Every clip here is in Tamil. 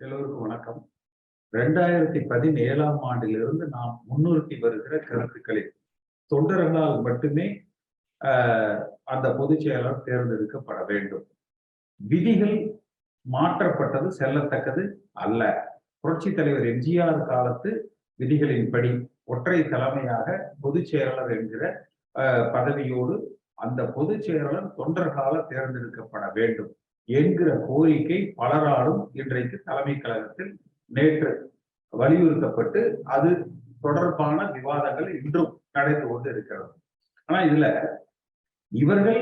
எல்லோருக்கும் வணக்கம். ரெண்டாயிரத்தி பதினேழாம் ஆண்டிலிருந்து நாம் முன்னிறுத்தி வருகிற கருத்துக்களை. தொண்டர்களால் மட்டுமே அந்த பொதுச் செயலாளர் தேர்ந்தெடுக்கப்பட வேண்டும். விதிகள் மாற்றப்பட்டது செல்லத்தக்கது அல்ல. புரட்சி தலைவர் எம்ஜிஆர் காலத்து விதிகளின்படி ஒற்றை தலைமையாக பொதுச் செயலாளர் என்கிற பதவியோடு அந்த பொதுச் செயலாளர் தொண்டர்களால தேர்ந்தெடுக்கப்பட வேண்டும். என்கிற கோரிக்கை பலராலும் இன்றைக்கு தலைமை கழகத்தில் நேற்று வலியுறுத்தப்பட்டு அது தொடர்பான விவாதங்கள் இன்றும் நடந்து கொண்டு இருக்கிறது ஆனா இதுல இவர்கள்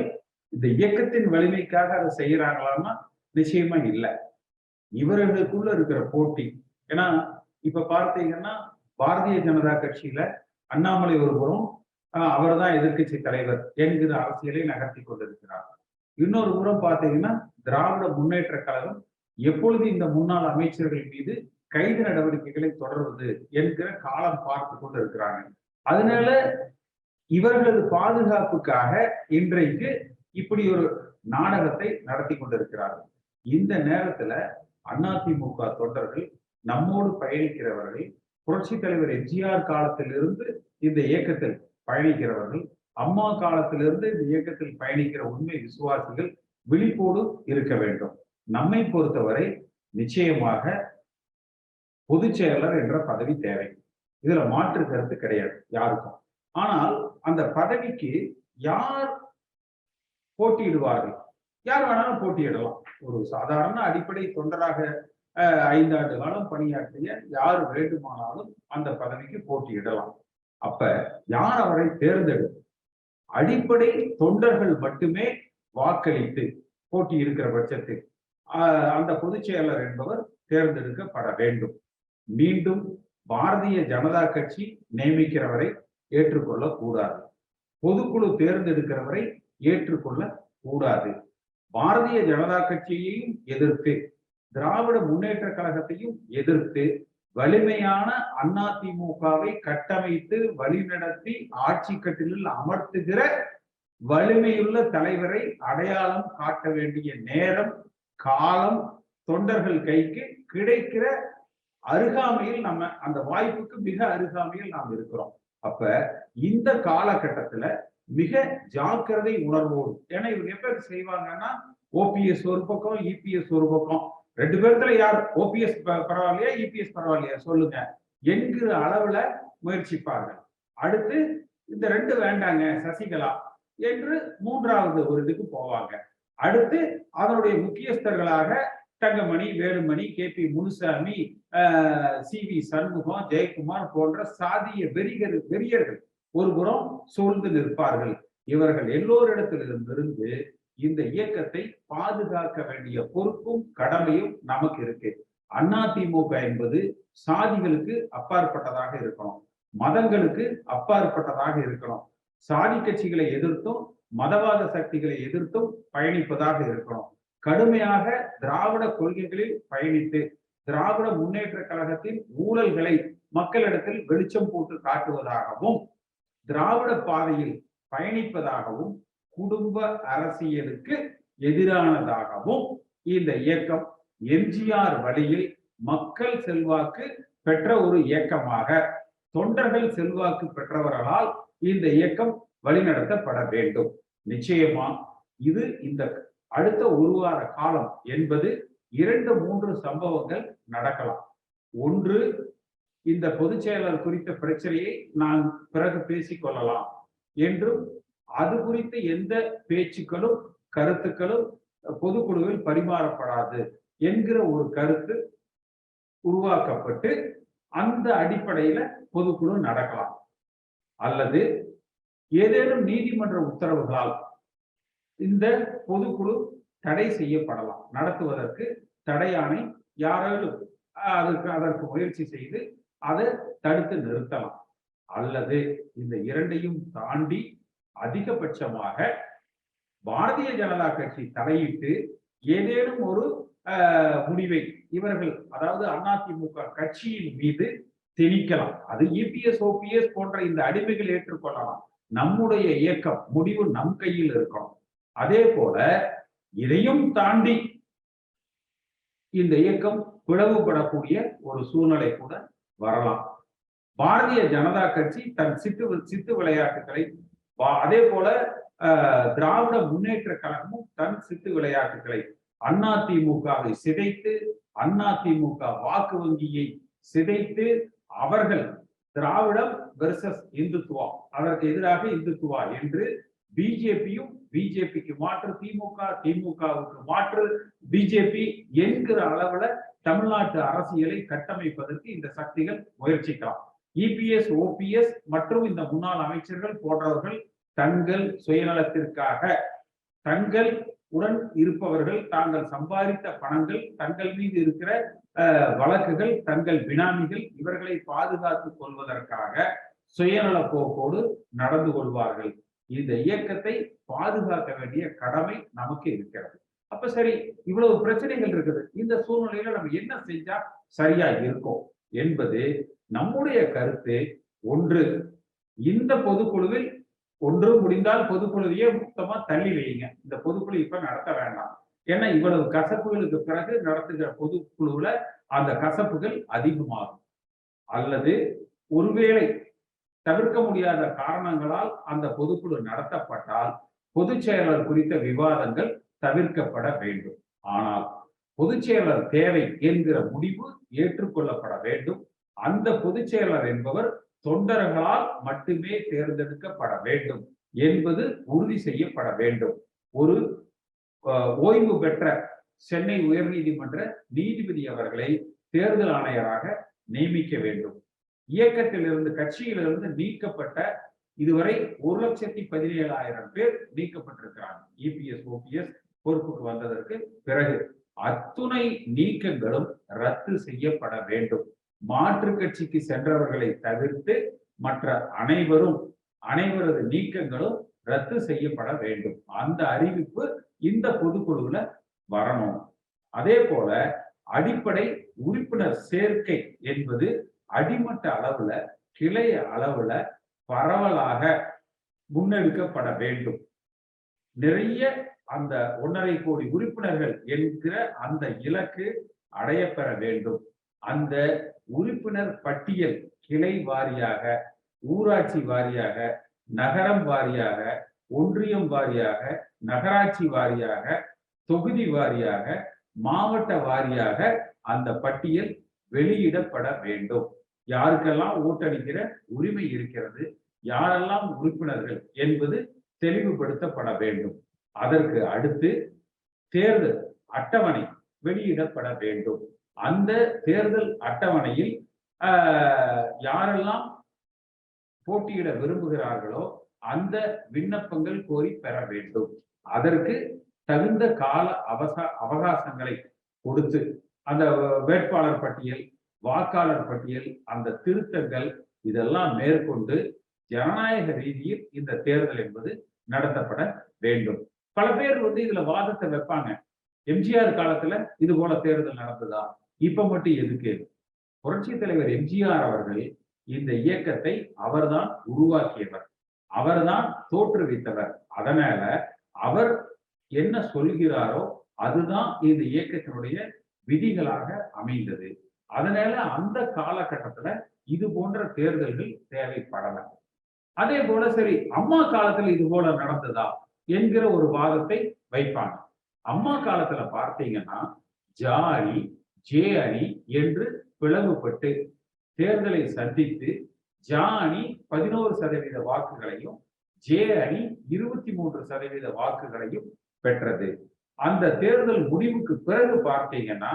இந்த இயக்கத்தின் வலிமைக்காக அதை செய்யறாங்களான்னா நிச்சயமா இல்லை. இவர்களுக்குள்ள இருக்கிற போட்டி ஏன்னா இப்ப பார்த்தீங்கன்னா பாரதிய ஜனதா கட்சியில அண்ணாமலை ஒருபுறம் அவர் தான் எதிர்க்கட்சி தலைவர் என்கிற அரசியலை நகர்த்தி கொண்டிருக்கிறார் இன்னொரு புறம் பார்த்தீங்கன்னா திராவிட முன்னேற்ற கழகம் எப்பொழுது இந்த முன்னாள் அமைச்சர்கள் மீது கைது நடவடிக்கைகளை தொடர்வது என்கிற காலம் பார்த்து கொண்டு இருக்கிறாங்க அதனால இவர்களது பாதுகாப்புக்காக இன்றைக்கு இப்படி ஒரு நாடகத்தை நடத்தி கொண்டிருக்கிறார்கள். இந்த நேரத்துல அதிமுக தொண்டர்கள் நம்மோடு பயணிக்கிறவர்கள் புரட்சி தலைவர் எம்ஜிஆர் காலத்திலிருந்து இந்த இயக்கத்தில் பயணிக்கிறவர்கள் அம்மா காலத்திலிருந்து இந்த இயக்கத்தில் பயணிக்கிற உண்மை விசுவாசிகள் விழிப்போடு இருக்க வேண்டும். நம்மை பொறுத்தவரை நிச்சயமாக பொதுச் செயலர் என்ற பதவி தேவை. இதுல மாற்று கருத்து கிடையாது யாருக்கும். ஆனால் அந்த பதவிக்கு யார் போட்டியிடுவார்கள்? யார் வேணாலும் போட்டியிடலாம். ஒரு சாதாரண அடிப்படை தொண்டராக ஐந்து ஐந்தாண்டு காலம் பணியாற்றிய யார் வேண்டுமானாலும் அந்த பதவிக்கு போட்டியிடலாம். அப்ப யார் அவரை தேர்ந்தெடுக்கும்? அடிப்படை தொண்டர்கள் மட்டுமே வாக்களித்து போட்டி இருக்கிற பட்சத்தில் அந்த பொதுச் செயலர் என்பவர் தேர்ந்தெடுக்கப்பட வேண்டும். மீண்டும் பாரதிய ஜனதா கட்சி நியமிக்கிறவரை ஏற்றுக்கொள்ள கூடாது. பொதுக்குழு தேர்ந்தெடுக்கிறவரை ஏற்றுக்கொள்ள கூடாது. பாரதிய ஜனதா கட்சியையும் எதிர்த்து திராவிட முன்னேற்ற கழகத்தையும் எதிர்த்து வலிமையான அதிமுகவை கட்டமைத்து வழிநடத்தி ஆட்சி கட்டிலில் அமர்த்துகிற வலிமையுள்ள தலைவரை அடையாளம் காட்ட வேண்டிய நேரம் காலம் தொண்டர்கள் கைக்கு கிடைக்கிற அருகாமையில் நம்ம அந்த வாய்ப்புக்கு மிக அருகாமையில் நாம் இருக்கிறோம். அப்ப இந்த காலகட்டத்துல மிக ஜாக்கிரதை உணர்வோடு ஏன்னா இவங்க எப்ப செய்வாங்கன்னா ஓபிஎஸ் ஒரு பக்கம் இபிஎஸ் ஒரு பக்கம் ரெண்டு பேர்த்துல யார்? ஓபிஎஸ் பரவாயில்லையா? இபிஎஸ் பரவாயில்லையா? சொல்லுங்க. என்கிற அளவுல முயற்சிப்பார்கள் அடுத்து இந்த ரெண்டு வேண்டாங்க சசிகலா என்று மூன்றாவது ஒரு இதுக்கு போவாங்க. அடுத்து அதனுடைய முக்கியஸ்தர்களாக Thangamani Velumani K P Munusamy C V Shanmugam Jayakumar போன்ற சாதிய வெறிகர் வெறியர்கள் ஒருபுறம் சூழ்ந்து நிற்பார்கள். இவர்கள் எல்லோரிடத்திலிருந்திருந்து இந்த இயக்கத்தை பாதுகாக்க வேண்டிய பொறுப்பும் கடமையும் நமக்கு இருக்கு. அதிமுக என்பது சாதிகளுக்கு அப்பாற்பட்டதாக இருக்கணும். மதங்களுக்கு அப்பாற்பட்டதாக இருக்கணும். சாதி கட்சிகளை எதிர்த்தும் மதவாத சக்திகளை எதிர்த்தும் பயணிப்பதாக இருக்கணும். கடுமையாக திராவிட கொள்கைகளில் பயணித்து திராவிட முன்னேற்ற கழகத்தின் ஊழல்களை மக்களிடத்தில் வெளிச்சம் போட்டு காட்டுவதாகவும் திராவிட பாதையில் பயணிப்பதாகவும் குடும்ப அரசியலுக்கு எதிரானதாகவும் இந்த இயக்கம் எம்ஜிஆர் வழியில் மக்கள் செல்வாக்கு பெற்ற ஒரு இயக்கமாக தொண்டர்கள் செல்வாக்கு பெற்றவர்களால் இந்த இயக்கம் வழிநடத்தப்பட வேண்டும். நிச்சயமா இது இந்த அடுத்த ஒரு வார காலம் என்பது இரண்டு மூன்று சம்பவங்கள் நடக்கலாம். ஒன்று இந்த பொதுச் செயலர் குறித்த பிரச்சனையை நான் பிறகு பேசிக் கொள்ளலாம் என்றும் அது குறித்து எந்த பேச்சுக்களும் கருத்துக்களும் பொதுக்குழுவில் பரிமாறப்படாது என்கிற ஒரு கருத்து உருவாக்கப்பட்டு அந்த அடிப்படையில பொதுக்குழு நடக்கலாம். அல்லது ஏதேனும் நீதிமன்ற உத்தரவுகளால் இந்த பொதுக்குழு தடை செய்யப்படலாம். நடத்துவதற்கு தடையானை யாராலும் அதற்கு அதற்கு முயற்சி செய்து அதை தடுத்து நிறுத்தலாம். அல்லது இந்த இரண்டையும் தாண்டி அதிகபட்சமாக பாரதிய ஜனதா கட்சி தலையிட்டு ஏதேனும் ஒரு முடிவை இவர்கள் அதாவது அதிமுக கட்சியின் மீது திணிக்கலாம் அது இபிஎஸ் ஓபிஎஸ் போன்ற இந்த அடிமைகள் ஏற்றுக்கொள்ளலாம். நம்முடைய இயக்கம் முடிவு நம் கையில் இருக்கணும். அதே போல இதையும் தாண்டி இந்த இயக்கம் பிளவுபடக்கூடிய ஒரு சூழ்நிலை கூட வரலாம். பாரதிய ஜனதா கட்சி தன் சித்து சித்து விளையாட்டுகளை அதே போல திராவிட முன்னேற்ற கழகமும் தன் சித்து விளையாட்டுகளை அதிமுகவை சிதைத்து அதிமுக வாக்கு வங்கியை சிதைத்து அவர்கள் திராவிடம் வெர்சஸ் இந்துத்துவா அதற்கு எதிராக இந்துத்துவா என்று பிஜேபியும் பிஜேபிக்கு மாற்று திமுக திமுகவுக்கு மாற்று பிஜேபி என்கிற அளவுல தமிழ்நாட்டு அரசியலை கட்டமைப்பதற்கு இந்த சக்திகள் முயற்சிக்கலாம். இபிஎஸ் ஓபிஎஸ் மற்றும் இந்த முன்னாள் அமைச்சர்கள் போன்றவர்கள் தங்கள் சுயநலத்திற்காக தங்கள் உடன் இருப்பவர்கள் தாங்கள் சம்பாதித்த பணங்கள் தங்கள் மீது இருக்கிற வழக்குகள் தங்கள் பினாமிகள் இவர்களை பாதுகாத்துக் கொள்வதற்காக சுயநல போக்கோடு நடந்து கொள்வார்கள். இந்த இயக்கத்தை பாதுகாக்க வேண்டிய கடமை நமக்கு இருக்கிறது. அப்ப சரி இவ்வளவு பிரச்சனைகள் இருக்குது. இந்த சூழ்நிலையில நம்ம என்ன செஞ்சா சரியா இருக்கும் என்பது நம்முடைய கருத்து ஒன்று. இந்த பொதுக்குழுவில் ஒன்று முடிந்தால் பொதுக்குழுவையே மொத்தமா தள்ளி வைங்க இந்த பொதுக்குழு இப்ப நடத்த வேண்டாம். ஏன்னா இவ்வளவு கசப்புகளுக்கு பிறகு நடத்துகிற பொதுக்குழுவுல அந்த கசப்புகள் அதிகமாகும். அல்லது ஒருவேளை தவிர்க்க முடியாத காரணங்களால் அந்த பொதுக்குழு நடத்தப்பட்டால் பொதுச் செயலர் குறித்த விவாதங்கள் தவிர்க்கப்பட வேண்டும். ஆனால் பொதுச் செயலர் தேவை என்கிற முடிவு ஏற்றுக்கொள்ளப்பட வேண்டும். அந்த பொதுச் செயலர் என்பவர் தொண்டர்களால் மட்டுமே தேர்ந்தெடுக்கப்பட வேண்டும் என்பது உறுதி செய்யப்பட வேண்டும். ஒரு ஓய்வு பெற்ற சென்னை உயர்நீதிமன்ற நீதிபதி அவர்களை தேர்தல் ஆணையராக நியமிக்க வேண்டும். இயக்கத்திலிருந்து கட்சியிலிருந்து நீக்கப்பட்ட இதுவரை ஒரு லட்சத்தி பதினேழாயிரம் பேர் நீக்கப்பட்டிருக்கிறாங்க. இபிஎஸ் ஓபிஎஸ் பொறுப்புக்கு வந்ததற்கு பிறகு அத்துணை நீக்கங்களும் ரத்து செய்யப்பட வேண்டும். மாற்று கட்சிக்கு சென்றவர்களை தவிர்த்து மற்ற அனைவரும் அனைவரது நீக்கங்களும் ரத்து செய்யப்பட வேண்டும். அந்த அறிவிப்பு இந்த பொதுக்குழுவுல வரணும். அதே போல அடிப்படை உறுப்பினர் சேர்க்கை என்பது அடிமட்ட அளவுல கிளை அளவுல பரவலாக முன்னெடுக்கப்பட வேண்டும். நிறைய அந்த ஒன்றரை கோடி உறுப்பினர்கள் என்கிற அந்த இலக்கு அடையப்பெற வேண்டும். அந்த உறுப்பினர் பட்டியல் கிளை வாரியாக ஊராட்சி வாரியாக நகரம் வாரியாக ஒன்றியம் வாரியாக நகராட்சி வாரியாக தொகுதி வாரியாக மாவட்ட வாரியாக அந்த பட்டியல் வெளியிடப்பட வேண்டும். யாருக்கெல்லாம் ஓட்டளிக்கிற உரிமை இருக்கிறது யாரெல்லாம் உறுப்பினர்கள் என்பது தெளிவுபடுத்தப்பட வேண்டும். அதற்கு அடுத்து தேர்தல் அட்டவணை வெளியிடப்பட வேண்டும். அந்த தேர்தல் அட்டவணையில் ஆஹ், யாரெல்லாம் போட்டியிட விரும்புகிறார்களோ அந்த விண்ணப்பங்கள் கோரி பெற வேண்டும். அதற்கு தகுந்த கால அவசா அவகாசங்களை கொடுத்து அந்த வேட்பாளர் பட்டியல் வாக்காளர் பட்டியல் அந்த திருத்தங்கள் இதெல்லாம் மேற்கொண்டு ஜனநாயக ரீதியில் இந்த தேர்தல் என்பது நடத்தப்பட வேண்டும். பல பேர் வந்து இதுல வாதத்தை வைப்பாங்க. எம்ஜிஆர் காலத்துல இது போல தேர்தல் நடந்ததா? இப்ப மட்டும் எதுக்கு? புரட்சி தலைவர் எம்ஜிஆர் அவர்கள் இந்த இயக்கத்தை அவர்தான் உருவாக்கியவர். அவர்தான் தோற்றுவித்தவர். அதனால அவர் என்ன சொல்கிறாரோ அதுதான் இந்த இயக்கத்தினுடைய விதிகளாக அமைந்தது. அதனால அந்த காலகட்டத்துல இது போன்ற தேர்தல்கள் தேவைப்படல. அதே போல சரி அம்மா காலத்துல இது போல நடந்ததா என்கிற ஒரு வாதத்தை வைப்பாங்க. அம்மா காலத்துல பார்த்தீங்கன்னா ஜாதி ஜே அணி என்று பிளவுபட்டு தேர்தலை சந்தித்து ஜா அணி பதினோரு சதவீத வாக்குகளையும் ஜே அணி இருபத்தி மூன்று சதவீத வாக்குகளையும் பெற்றது. அந்த தேர்தல் முடிவுக்கு பிறகு பார்த்தீங்கன்னா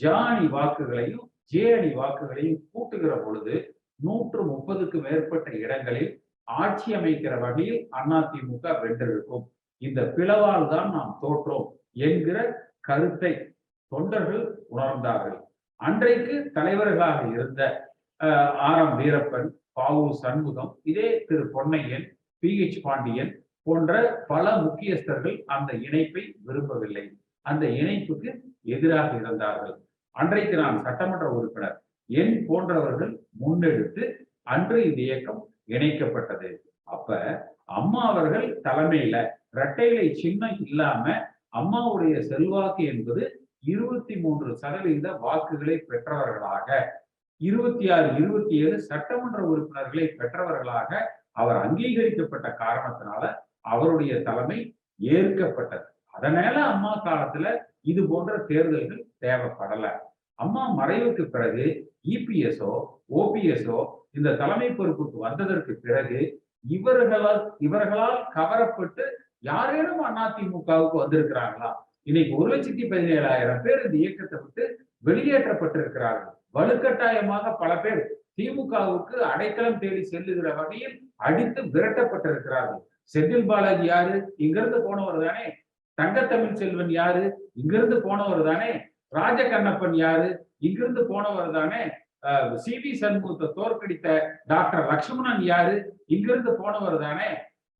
ஜா அணி வாக்குகளையும் ஜே அணி வாக்குகளையும் கூட்டுகிற பொழுது நூற்று முப்பதுக்கு மேற்பட்ட இடங்களில் ஆட்சி அமைக்கிற வகையில் அதிமுக வென்றிருக்கும். இந்த பிளவால் தான் நாம் தோற்றோம் என்கிற கருத்தை தொண்டர்கள் உணர்ந்தார்கள். அன்றைக்கு தலைவர்களாக இருந்த அஹ், ஆர் எம் வீரப்பன் பாவு சண்முகம் இதே திரு பொன்னையன் பி ஹெச் பாண்டியன் போன்ற பல முக்கியஸ்தர்கள் அந்த இணைப்பை விரும்பவில்லை. அந்த இணைப்புக்கு எதிராக இருந்தார்கள். அன்றைக்கு நான் சட்டமன்ற உறுப்பினர். என் போன்றவர்கள் முன்னெடுத்து அன்று இந்த இயக்கம் இணைக்கப்பட்டது. அப்ப அம்மா அவர்கள் தலைமையில இரட்டைலை சின்னம் இல்லாம அம்மாவுடைய செல்வாக்கு என்பது இருபத்தி மூன்று சதவீத வாக்குகளை பெற்றவர்களாக இருபத்தி ஆறு இருபத்தி ஏழு சட்டமன்ற உறுப்பினர்களை பெற்றவர்களாக அவர் அங்கீகரிக்கப்பட்ட காரணத்தினால அவருடைய தலைமை ஏற்கப்பட்டது. அதனால அம்மா காலத்துல இது போன்ற தேர்தல்கள் தேவைப்படல. அம்மா மறைவுக்கு பிறகு இபிஎஸ்ஓ ஓபிஎஸ்ஓ இந்த தலைமை பொறுப்புக்கு வந்ததற்கு பிறகு இவர்களால் இவர்களால் கவரப்பட்டு யாரேனும் அதிமுகவுக்கு வந்திருக்கிறாங்களா இன்னைக்கு ஒரு லட்சத்தி பதினேழாயிரம் பேர் இந்த இயக்கத்தை விட்டு வெளியேற்றப்பட்டிருக்கிறார்கள். வலுக்கட்டாயமாக பல பேர் திமுகவுக்கு அடைக்கலம் தேடி செல்லுகிற வகையில் அடித்து விரட்டப்பட்டிருக்கிறார்கள். செந்தில் பாலாஜி யாரு? இங்கிருந்து போனவர் தானே. தங்கத்தமிழ் செல்வன் யாரு? இங்கிருந்து போனவர் தானே. ராஜகண்ணப்பன் யாரு? இங்கிருந்து போனவர் தானே. சி. வி. சண்முகத்தை தோற்கடித்த டாக்டர் லக்ஷ்மணன் யாரு? இங்கிருந்து போனவர் தானே.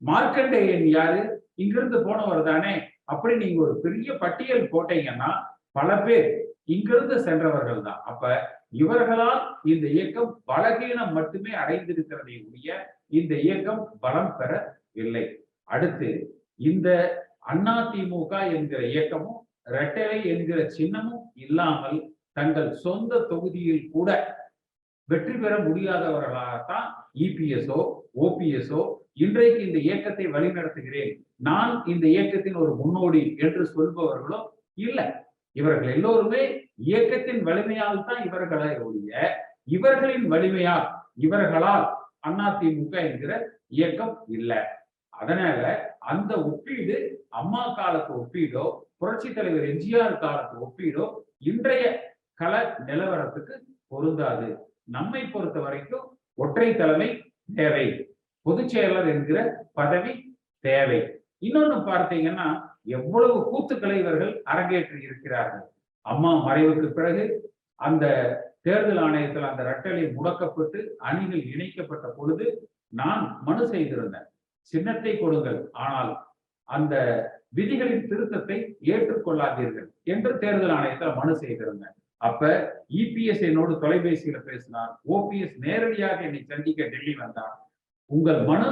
மார்க்கண்டேயன் யாரு? இங்கிருந்து போனவர் தானே. அப்படி நீங்க ஒரு பெரிய பட்டியல் போட்டீங்கன்னா பல பேர் இங்கிருந்து சென்றவர்கள் தான். அப்ப இவர்களால் இந்த இயக்கம் பலகீனம் மட்டுமே அடைந்திருக்கிறதை உடைய இந்த இயக்கம் பலம் பெறவில்லை அடுத்து இந்த அதிமுக என்கிற இயக்கமும் ரெட்டலை என்கிற சின்னமும் இல்லாமல் தங்கள் சொந்த தொகுதியில் கூட வெற்றி பெற முடியாதவர்களாகத்தான் இபிஎஸ்ஓ ஓபிஎஸ்ஓ இன்றைக்கு இந்த இயக்கத்தை வழிநடத்துகிறேன் நான் இந்த இயக்கத்தின் ஒரு முன்னோடி என்று சொல்பவர்களோ இல்லை. இவர்கள் எல்லோருமே இயக்கத்தின் வலிமையால் தான் இவர்களை ஒழிய இவர்களின் வலிமையால் இவர்களால் அதிமுக என்கிற இயக்கம் இல்லை. அதனால அந்த ஒப்பீடு அம்மா காலத்து ஒப்பீடோ புரட்சி தலைவர் எம்ஜிஆர் காலத்து ஒப்பீடோ இன்றைய கள நிலவரத்துக்கு பொருந்தாது. நம்மை பொறுத்த வரைக்கும் ஒற்றை தலைமை தேவை. பொதுச் செயலர் என்கிற பதவி தேவை. இன்னொன்னு பார்த்தீங்கன்னா எவ்வளவு கூத்துக்களை இவர்கள் அரங்கேற்றி இருக்கிறார்கள் அம்மா மறைவுக்கு பிறகு அந்த தேர்தல் ஆணையத்தில் அந்த ரட்டலை முடக்கப்பட்டு அணிகள் இணைக்கப்பட்ட பொழுது நான் மனு செய்திருந்தேன். சின்னத்தை கொடுங்கள். ஆனால் அந்த விதிகளின் திருத்தத்தை ஏற்றுக்கொள்ளாதீர்கள் என்று தேர்தல் ஆணையத்தில் மனு செய்திருந்தேன். அப்ப இபிஎஸ் என்னோடு தொலைபேசியில பேசினார் ஓபிஎஸ் நேரடியாக என்னை சந்திக்க டெல்லி வந்தார் உங்கள் மனு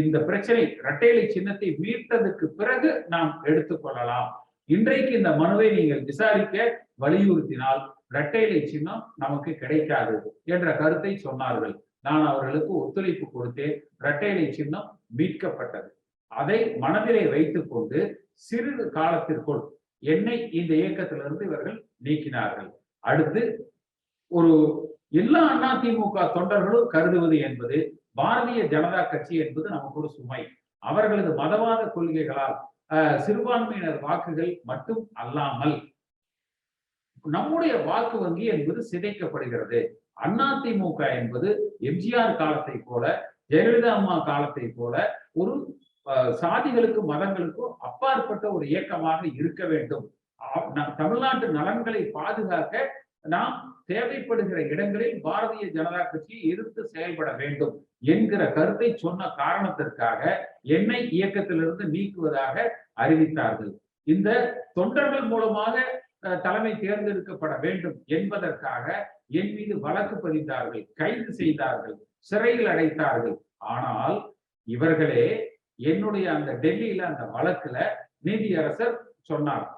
இந்த பிரச்சனை இரட்டைலை சின்னத்தை மீட்டதுக்கு பிறகு நாம் எடுத்துக்கொள்ளலாம் இன்றைக்கு இந்த மனுவை நீங்கள் விசாரிக்க வலியுறுத்தினால் இரட்டைலை சின்னம் நமக்கு கிடைக்காது என்ற கருத்தை சொன்னார்கள். நான் அவர்களுக்கு ஒத்துழைப்பு கொடுத்தேன். இரட்டைலை சின்னம் மீட்கப்பட்டது. அதை மனதிலே வைத்துக் கொண்டு சிறிது காலத்திற்குள் என்னை இந்த இயக்கத்திலிருந்து இவர்கள் நீக்கினார்கள். அடுத்து ஒரு எல்லா அதிமுக தொண்டர்களும் கருதுவது என்பது பாரதிய ஜனதா கட்சி என்பது நமக்கு ஒரு சுமை. அவர்களது மதவாத கொள்கைகளால் சிறுபான்மையினர் வாக்குகள் மட்டும் அல்லாமல் நம்முடைய வாக்கு வங்கி என்பது சிதைக்கப்படுகிறது. அதிமுக என்பது எம்ஜிஆர் காலத்தை போல ஜெயலலிதா அம்மா காலத்தை போல ஒரு சாதிகளுக்கும் மதங்களுக்கும் அப்பாற்பட்ட ஒரு இயக்கமாக இருக்க வேண்டும். தமிழ்நாட்டு நலன்களை பாதுகாக்க நாம் தேவைப்படுகிற இடங்களில் பாரதிய ஜனதா கட்சியை எதிர்த்து செயல்பட வேண்டும் என்கிற கருத்தை சொன்ன காரணத்திற்காக என்னை இயக்கத்திலிருந்து நீக்குவதாக அறிவித்தார்கள். இந்த தொண்டர்கள் மூலமாக தலைமை தேர்ந்தெடுக்கப்பட வேண்டும் என்பதற்காக என் மீது வழக்கு பதிந்தார்கள் கைது செய்தார்கள் சிறையில் அடைத்தார்கள். ஆனால் இவர்களே என்னுடைய அந்த டெல்லியில அந்த வழக்குல நீதியரசர் சொன்னார்.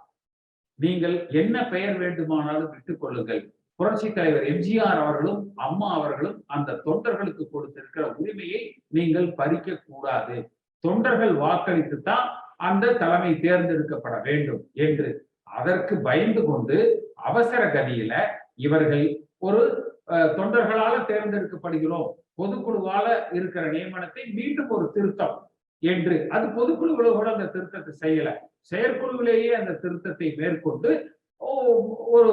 நீங்கள் என்ன பெயர் வேண்டுமானாலும் விட்டுக் கொள்ளுங்கள். புரட்சி தலைவர் எம்ஜிஆர் அவர்களும் அம்மா அவர்களும் அந்த தொண்டர்களுக்கு கொடுத்திருக்கிற உரிமையை நீங்கள் பறிக்க கூடாது. தொண்டர்கள் வாக்களித்து தான் அந்த தலைமை தேர்ந்தெடுக்கப்பட வேண்டும் என்று அதற்கு பயந்து கொண்டு அவசர கதியில இவர்கள் ஒரு தொண்டர்களால தேர்ந்தெடுக்கப்படுகிறோம். பொதுக்குழுவால இருக்கிற நியமனத்தை மீண்டும் ஒரு திருத்தம். என்று அது பொதுக்குழுவில் கூட அந்த திருத்தத்தை செய்யல. செயற்குழுவிலேயே அந்த திருத்தத்தை மேற்கொண்டு ஒரு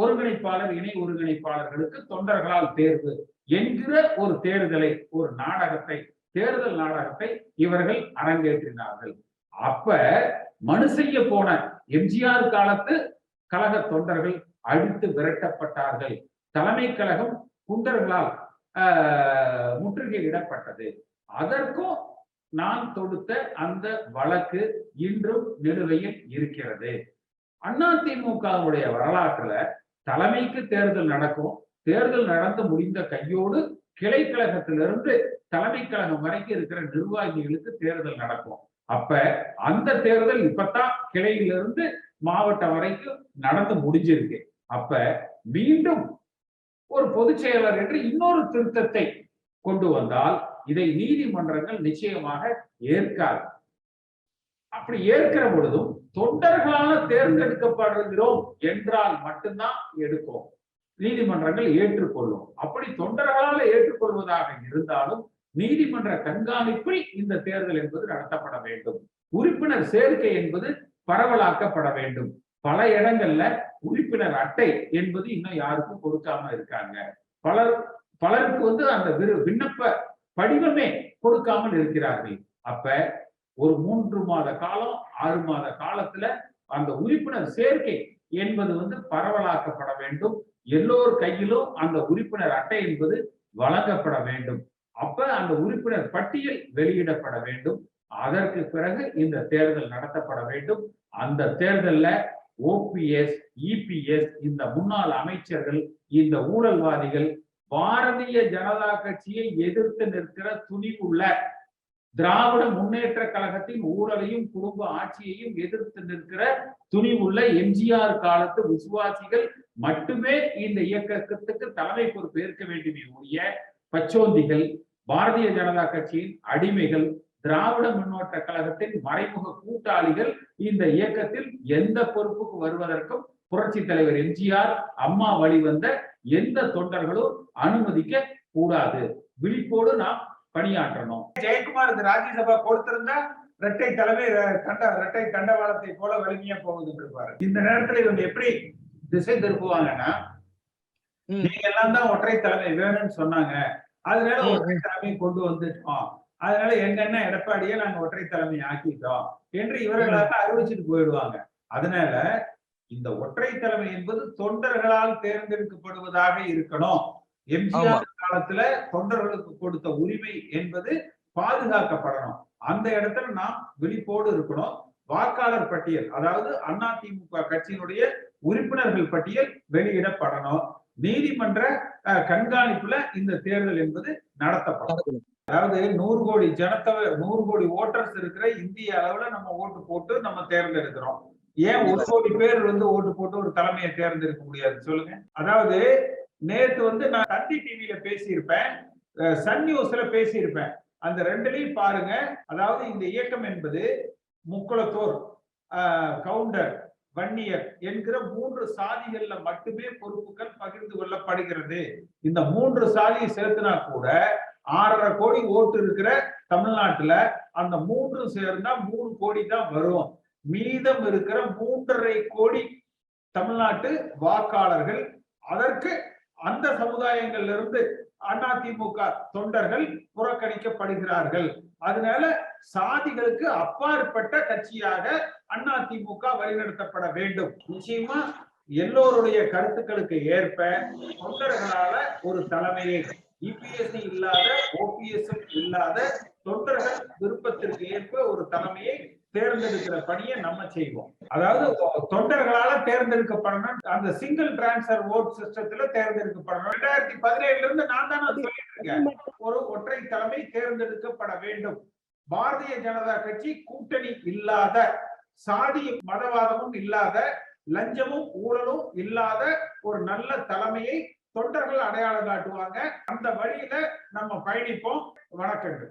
ஒருங்கிணைப்பாளர் இணை ஒருங்கிணைப்பாளர்களுக்கு தொண்டர்களால் தேர்வு என்கிற ஒரு தேர்தலை ஒரு நாடகத்தை தேர்தல் நாடகத்தை இவர்கள் அரங்கேற்றினார்கள். அப்ப மனு செய்ய போன எம்ஜிஆர் காலத்து கழக தொண்டர்கள் அழித்து விரட்டப்பட்டார்கள். தலைமை கழகம் குண்டர்களால் முற்றுகையிடப்பட்டது. அதற்கும் நான் தொடுத்த அந்த வழக்கு இன்றும் நிலுவையில் இருக்கிறது. அதிமுகவுடைய வரலாற்றுல தலைமைக்கு தேர்தல் நடக்கும். தேர்தல் நடந்து முடிந்த கையோடு கிளை கழகத்திலிருந்து தலைமை கழகம் வரைக்கும் இருக்கிற நிர்வாகிகளுக்கு தேர்தல் நடக்கும். அப்ப அந்த தேர்தல் இப்பத்தான் கிளையிலிருந்து மாவட்டம் வரைக்கும் நடந்து முடிஞ்சிருக்கு. அப்ப மீண்டும் ஒரு பொதுச் செயலர் என்று இன்னொரு திருத்தத்தை கொண்டு வந்தால் இதை நீதிமன்றங்கள் நிச்சயமாக ஏற்காது. அப்படி ஏற்கிற பொழுதும் தொண்டர்களால தேர்ந்தெடுக்கப்படுகிறோம் என்றால் மட்டும்தான் எடுக்கும் நீதிமன்றங்கள் ஏற்றுக்கொள்ளும். அப்படி தொண்டர்களால ஏற்றுக்கொள்வதாக இருந்தாலும் நீதிமன்ற கண்காணிப்பில் இந்த தேர்தல் என்பது நடத்தப்பட வேண்டும். உறுப்பினர் சேர்க்கை என்பது பரவலாக்கப்பட வேண்டும். பல இடங்கள்ல உறுப்பினர் அட்டை என்பது இன்னும் யாருக்கும் கொடுக்காம இருக்காங்க. பலர் பலருக்கு வந்து அந்த விண்ணப்ப படிவமே கொடுக்காமல் இருக்கிறார்கள். அப்ப ஒரு மூன்று மாத காலம் ஆறு மாத காலத்துல அந்த உறுப்பினர் சேர்க்கை என்பது வந்து பரவலாக்கப்பட வேண்டும். எல்லோர் கையிலும் அந்த உறுப்பினர் அட்டை என்பது வழங்கப்பட வேண்டும். அப்ப அந்த உறுப்பினர் பட்டியல் வெளியிடப்பட வேண்டும். அதற்கு பிறகு இந்த தேர்தல் நடத்தப்பட வேண்டும். அந்த தேர்தல்ல ஓபிஎஸ் இபிஎஸ் இந்த முன்னாள் அமைச்சர்கள் இந்த ஊழல்வாதிகள் பாரதிய ஜனதா கட்சியை எதிர்த்து நிற்கிற துணிவுள்ள திராவிட முன்னேற்ற கழகத்தின் ஊழலையும் குடும்ப ஆட்சியையும் எதிர்த்து நிற்கிற துணிவுள்ள எம்ஜிஆர் காலத்து விசுவாசிகள் மட்டுமே இந்த இயக்கத்துக்கு தலைமை பொறுப்பு ஏற்க வேண்டுமே ஒழிய பச்சோந்திகள் பாரதிய ஜனதா கட்சியின் அடிமைகள் திராவிட முன்னோட்ட கழகத்தின் மறைமுக கூட்டாளிகள் இந்த இயக்கத்தில் எந்த பொறுப்புக்கு வருவதற்கும் புரட்சி தலைவர் எம்ஜிஆர் அம்மா வழிவந்த எந்த தொண்டர்களும் அனுமதிக்க கூடாது. விழிப்போடு நாம் பணியாற்றணும். ஜெயக்குமாருக்கு ராஜ்யசபா கொடுத்திருந்தா இரட்டை தலைமை கண்ட இரட்டை தண்டவாளத்தை போல வலிமையா போகுது இருப்பாரு இந்த நேரத்துல இவங்க எப்படி திசை திருப்புவாங்கன்னா. நீங்க எல்லாம் தான் ஒற்றை தலைமை வேணும்னு சொன்னாங்க. அதனால ஒற்றை தலைமை கொண்டு வந்துட்டோம். அதனால எங்க அண்ணன் எடப்பாடியை நாங்க ஒற்றை தலைமை ஆக்கிட்டோம். என்று இவர்களாக அறிவிச்சிட்டு போயிடுவாங்க. அதனால இந்த ஒற்றை தலைமை என்பது தொண்டர்களால் தேர்ந்தெடுக்கப்படுவதாக இருக்கணும். எம்ஜிஆர் காலத்துல தொண்டர்களுக்கு கொடுத்த உரிமை என்பது பாதுகாக்கப்படணும். அந்த இடத்துல நாம் விழிப்போடு இருக்கணும். வாக்காளர் பட்டியல் அதாவது அதிமுக கட்சியினுடைய உறுப்பினர்கள் பட்டியல் வெளியிடப்படணும். நீதிமன்ற கண்காணிப்புல இந்த தேர்தல் என்பது நடத்தப்படும். அதாவது நூறு கோடி ஜனத்தொகை நூறு கோடி ஓட்டர்ஸ் இருக்கிற இந்திய அளவுல நம்ம ஓட்டு போட்டு நம்ம தேர்ந்தெடுக்கிறோம். ஏன் ஒரு கோடி பேர் வந்து ஓட்டு போட்டு ஒரு தலைமையை தேர்ந்தெடுக்க முடியாது? சொல்லுங்க. அதாவது நேத்து வந்து நான் தந்தி டிவியில பேசியிருப்பேன் சன் நியூஸ்ல பேசியிருப்பேன். அந்த ரெண்டுலையும் பாருங்க. அதாவது இந்த இயக்கம் என்பது முக்குளத்தோர் கவுண்டர் வன்னியர் என்கிற மூன்று சாதிகள்ல மட்டுமே பொறுப்புகள் பகிர்ந்து கொள்ளப்படுகிறது. இந்த மூன்று சாதியை செலுத்தினா கூட ஆறரை கோடி ஓட்டு இருக்கிற தமிழ்நாட்டுல அந்த மூன்று சேர்ந்தா மூணு கோடி தான் வரும். மீதம் இருக்கிற மூன்றரை கோடி தமிழ்நாட்டு வாக்காளர்கள் அதற்கு அந்த சமுதாயங்கள்ல இருந்து அதிமுக தொண்டர்கள் புறக்கணிக்கப்படுகிறார்கள். அதனால சாதிகளுக்கு அப்பாற்பட்ட கட்சியாக அதிமுக வழிநடத்தப்பட வேண்டும். நிச்சயமா எல்லோருடைய கருத்துக்களுக்கு ஏற்ப தொண்டர்களால ஒரு தலைமையை இபிஎஸ் இல்லாத ஓபிஎஸ் இல்லாத தொண்டர்கள் விருப்பத்திற்கு ஏற்ப ஒரு தலைமையை தேர்ந்தெடுக்கிற பணியை நம்ம செய்வோம். அதாவது தொண்டர்களால தேர்ந்தெடுக்கப்படணும். அந்த சிங்கிள் டிரான்ஸ்பர் ஓட் சிஸ்டத்துல தேர்ந்தெடுக்கப்படணும். ரெண்டாயிரத்தி பதினேழுல இருந்து நான் தானே சொல்லிட்டு இருக்கேன். ஒரு ஒற்றை தலைமை தேர்ந்தெடுக்கப்பட வேண்டும். பாரதிய ஜனதா கட்சி கூட்டணி இல்லாத சாதி மதவாதமும் இல்லாத லஞ்சமும் ஊழலும் இல்லாத ஒரு நல்ல தலைமையை தொண்டர்கள் அடையாளம் காட்டுவாங்க. அந்த வழியில நம்ம பயணிப்போம். வணக்கங்கள்.